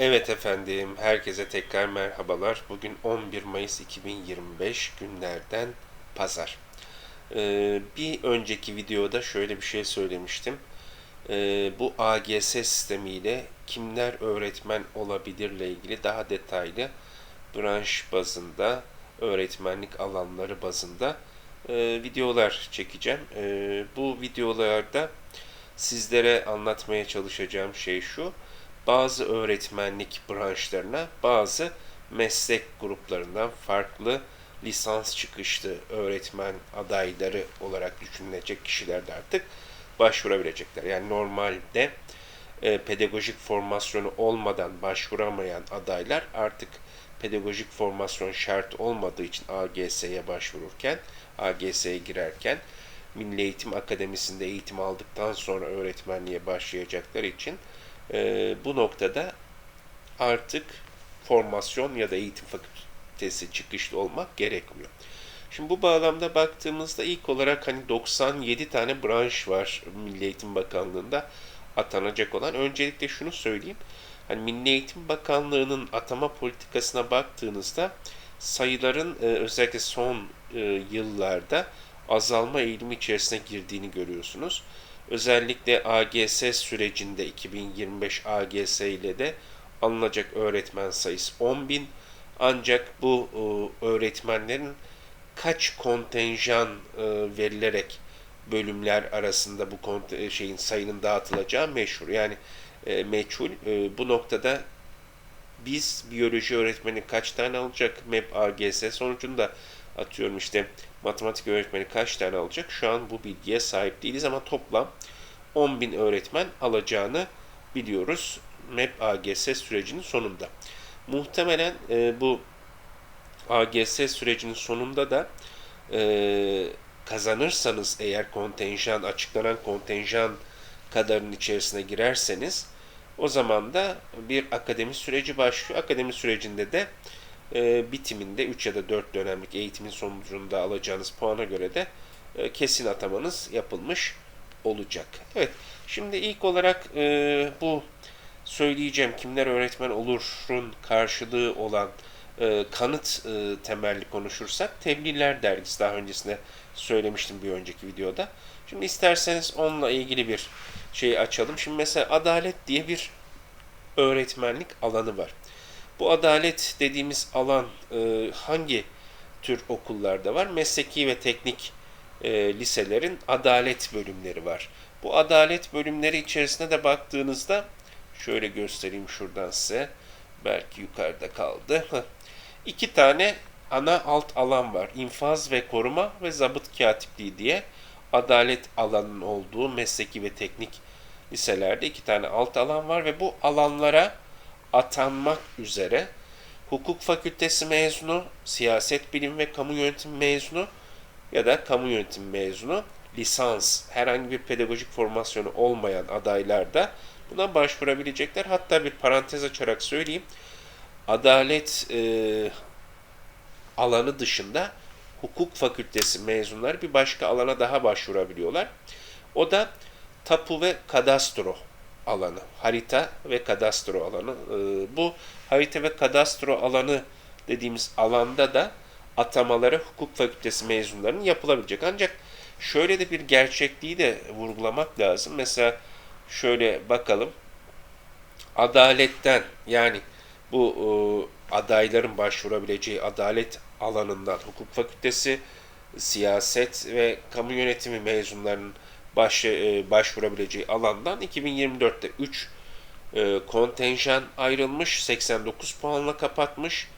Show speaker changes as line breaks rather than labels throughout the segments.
Evet efendim, herkese tekrar merhabalar. Bugün 11 Mayıs 2025 günlerden pazar. Ee, bir önceki videoda şöyle bir şey söylemiştim. Ee, bu AGS sistemiyle kimler öğretmen olabilirle ilgili daha detaylı branş bazında, öğretmenlik alanları bazında e, videolar çekeceğim. E, bu videolarda sizlere anlatmaya çalışacağım şey şu bazı öğretmenlik branşlarına, bazı meslek gruplarından farklı lisans çıkışlı öğretmen adayları olarak düşünülecek kişiler de artık başvurabilecekler. Yani normalde e, pedagojik formasyonu olmadan başvuramayan adaylar artık pedagojik formasyon şart olmadığı için AGS'ye başvururken, AGS'ye girerken Milli Eğitim Akademisi'nde eğitim aldıktan sonra öğretmenliğe başlayacaklar için e, bu noktada artık formasyon ya da eğitim fakültesi çıkışlı olmak gerekmiyor. Şimdi bu bağlamda baktığımızda ilk olarak hani 97 tane branş var Milli Eğitim Bakanlığı'nda atanacak olan. Öncelikle şunu söyleyeyim. Hani Milli Eğitim Bakanlığı'nın atama politikasına baktığınızda sayıların e, özellikle son e, yıllarda azalma eğilimi içerisine girdiğini görüyorsunuz. Özellikle AGS sürecinde 2025 AGS ile de alınacak öğretmen sayısı 10 bin. Ancak bu e, öğretmenlerin kaç kontenjan e, verilerek bölümler arasında bu e, şeyin sayının dağıtılacağı meşhur. Yani meçhul. Bu noktada biz biyoloji öğretmeni kaç tane alacak MEP AGS sonucunda atıyorum işte matematik öğretmeni kaç tane alacak? Şu an bu bilgiye sahip değiliz ama toplam 10 bin öğretmen alacağını biliyoruz MEP AGS sürecinin sonunda. Muhtemelen e, bu AGS sürecinin sonunda da e, kazanırsanız eğer kontenjan, açıklanan kontenjan kadarının içerisine girerseniz o zaman da bir akademi süreci başlıyor. Akademi sürecinde de e, bitiminde 3 ya da 4 dönemlik eğitimin sonucunda alacağınız puana göre de e, kesin atamanız yapılmış olacak. Evet, şimdi ilk olarak e, bu söyleyeceğim kimler öğretmen olurun karşılığı olan e, kanıt e, temelli konuşursak Tebliğler dergisi daha öncesinde söylemiştim bir önceki videoda. Şimdi isterseniz onunla ilgili bir şey açalım. Şimdi mesela adalet diye bir öğretmenlik alanı var. Bu adalet dediğimiz alan e, hangi tür okullarda var? Mesleki ve teknik e, liselerin adalet bölümleri var. Bu adalet bölümleri içerisine de baktığınızda şöyle göstereyim şuradan size. Belki yukarıda kaldı. İki tane ana alt alan var. İnfaz ve koruma ve zabıt katipliği diye adalet alanının olduğu mesleki ve teknik liselerde iki tane alt alan var ve bu alanlara atanmak üzere hukuk fakültesi mezunu, siyaset bilim ve kamu yönetimi mezunu ya da kamu yönetimi mezunu lisans, herhangi bir pedagojik formasyonu olmayan adaylar da buna başvurabilecekler. Hatta bir parantez açarak söyleyeyim. Adalet e, alanı dışında hukuk fakültesi mezunları bir başka alana daha başvurabiliyorlar. O da tapu ve kadastro alanı. Harita ve kadastro alanı. E, bu harita ve kadastro alanı dediğimiz alanda da atamaları hukuk fakültesi mezunlarının yapılabilecek. Ancak şöyle de bir gerçekliği de vurgulamak lazım. Mesela şöyle bakalım. Adaletten yani bu e, adayların başvurabileceği adalet alanından hukuk fakültesi, siyaset ve kamu yönetimi mezunlarının baş, e, başvurabileceği alandan 2024'te 3 e, kontenjan ayrılmış, 89 puanla kapatmış.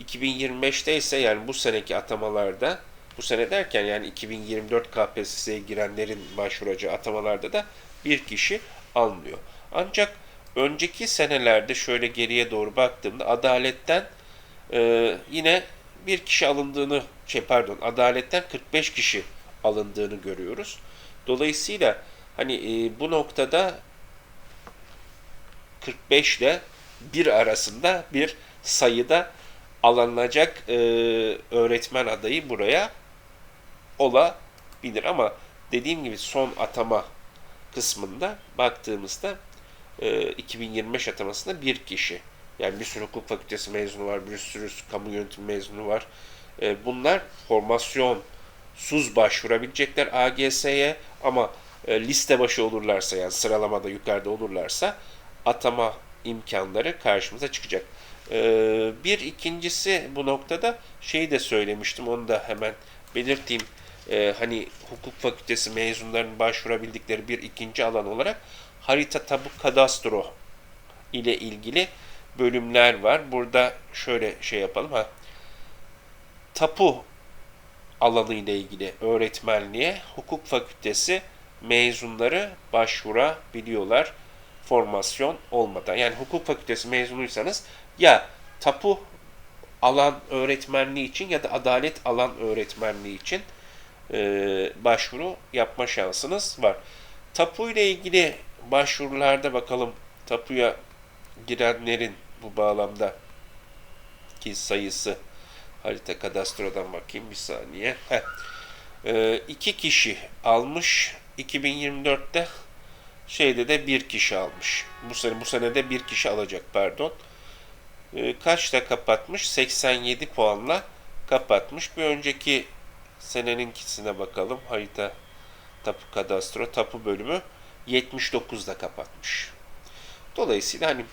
2025'te ise yani bu seneki atamalarda bu sene derken yani 2024 KPSS'ye girenlerin başvuracağı atamalarda da bir kişi alınıyor. Ancak önceki senelerde şöyle geriye doğru baktığımda adaletten e, yine bir kişi alındığını şey pardon adaletten 45 kişi alındığını görüyoruz. Dolayısıyla hani e, bu noktada 45 ile 1 arasında bir sayıda alınacak e, öğretmen adayı buraya olabilir. Ama dediğim gibi son atama kısmında baktığımızda e, 2025 atamasında bir kişi Yani bir sürü hukuk fakültesi mezunu var, bir sürü kamu yönetimi mezunu var. E, bunlar formasyonsuz başvurabilecekler AGS'ye ama e, liste başı olurlarsa yani sıralamada yukarıda olurlarsa atama imkanları karşımıza çıkacak. E, bir ikincisi bu noktada şeyi de söylemiştim onu da hemen belirteyim. E, hani hukuk fakültesi mezunlarının başvurabildikleri bir ikinci alan olarak harita tabu kadastro ile ilgili bölümler var. Burada şöyle şey yapalım. Ha. Tapu alanı ile ilgili öğretmenliğe hukuk fakültesi mezunları başvurabiliyorlar formasyon olmadan. Yani hukuk fakültesi mezunuysanız ya tapu alan öğretmenliği için ya da adalet alan öğretmenliği için e, başvuru yapma şansınız var. Tapu ile ilgili başvurularda bakalım tapuya girenlerin bu bağlamda ki sayısı harita kadastrodan bakayım bir saniye. Heh. E, iki kişi almış 2024'te şeyde de bir kişi almış. Bu sene bu sene de bir kişi alacak pardon. E, kaçta kapatmış? 87 puanla kapatmış. Bir önceki seneninkisine bakalım. Harita tapu kadastro tapu bölümü 79'da kapatmış. Dolayısıyla hani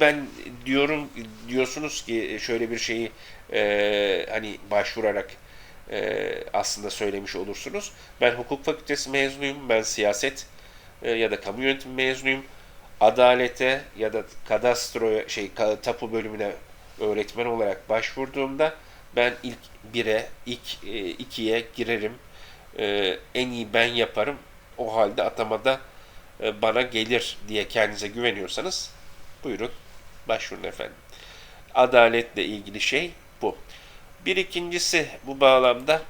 ben diyorum diyorsunuz ki şöyle bir şeyi e, hani başvurarak e, aslında söylemiş olursunuz. Ben hukuk fakültesi mezunuyum. Ben siyaset e, ya da kamu yönetimi mezunuyum. Adalete ya da kadastro şey tapu bölümüne öğretmen olarak başvurduğumda ben ilk bire, ilk e, ikiye girerim. E, en iyi ben yaparım. O halde atamada e, bana gelir diye kendinize güveniyorsanız buyurun başvurun efendim. Adaletle ilgili şey bu. Bir ikincisi bu bağlamda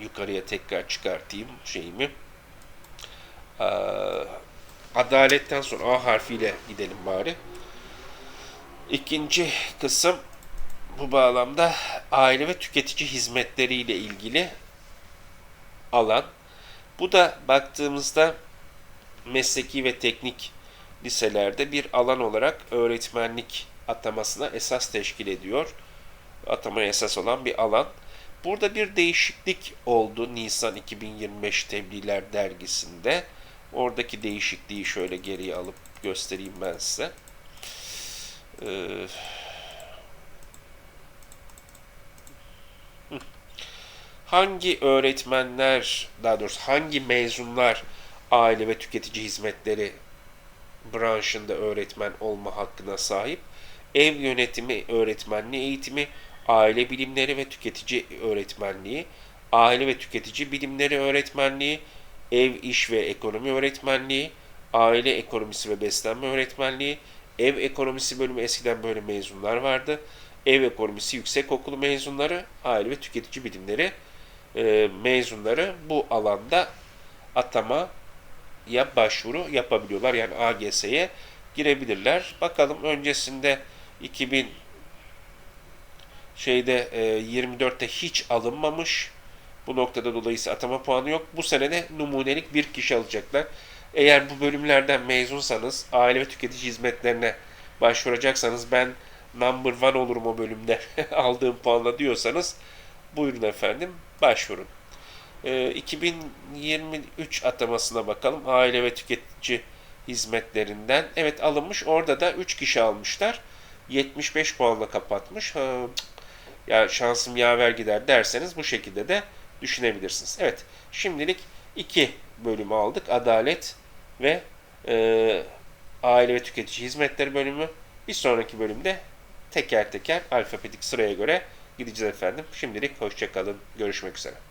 yukarıya tekrar çıkartayım şeyimi. Adaletten sonra A harfiyle gidelim bari. İkinci kısım bu bağlamda aile ve tüketici hizmetleri ile ilgili alan. Bu da baktığımızda mesleki ve teknik liselerde bir alan olarak öğretmenlik atamasına esas teşkil ediyor. Atamaya esas olan bir alan. Burada bir değişiklik oldu Nisan 2025 Tebliğler dergisinde. Oradaki değişikliği şöyle geriye alıp göstereyim ben size. Ee, hangi öğretmenler, daha doğrusu hangi mezunlar aile ve tüketici hizmetleri branşında öğretmen olma hakkına sahip? Ev yönetimi öğretmenliği eğitimi, aile bilimleri ve tüketici öğretmenliği, aile ve tüketici bilimleri öğretmenliği, ev iş ve ekonomi öğretmenliği, aile ekonomisi ve beslenme öğretmenliği, ev ekonomisi bölümü eskiden böyle mezunlar vardı. Ev ekonomisi yüksek okulu mezunları, aile ve tüketici bilimleri mezunları bu alanda atama ya başvuru yapabiliyorlar. Yani AGS'ye girebilirler. Bakalım öncesinde 2000 şeyde e, 24'te hiç alınmamış. Bu noktada dolayısıyla atama puanı yok. Bu sene de numunelik bir kişi alacaklar. Eğer bu bölümlerden mezunsanız, aile ve tüketici hizmetlerine başvuracaksanız ben number one olurum o bölümde aldığım puanla diyorsanız buyurun efendim başvurun. E, 2023 atamasına bakalım. Aile ve tüketici hizmetlerinden. Evet alınmış. Orada da 3 kişi almışlar. 75 puanla kapatmış. Ha, ya şansım yaver gider derseniz bu şekilde de düşünebilirsiniz. Evet şimdilik iki bölümü aldık. Adalet ve e, aile ve tüketici hizmetleri bölümü. Bir sonraki bölümde teker teker alfabetik sıraya göre gideceğiz efendim. Şimdilik hoşçakalın. Görüşmek üzere.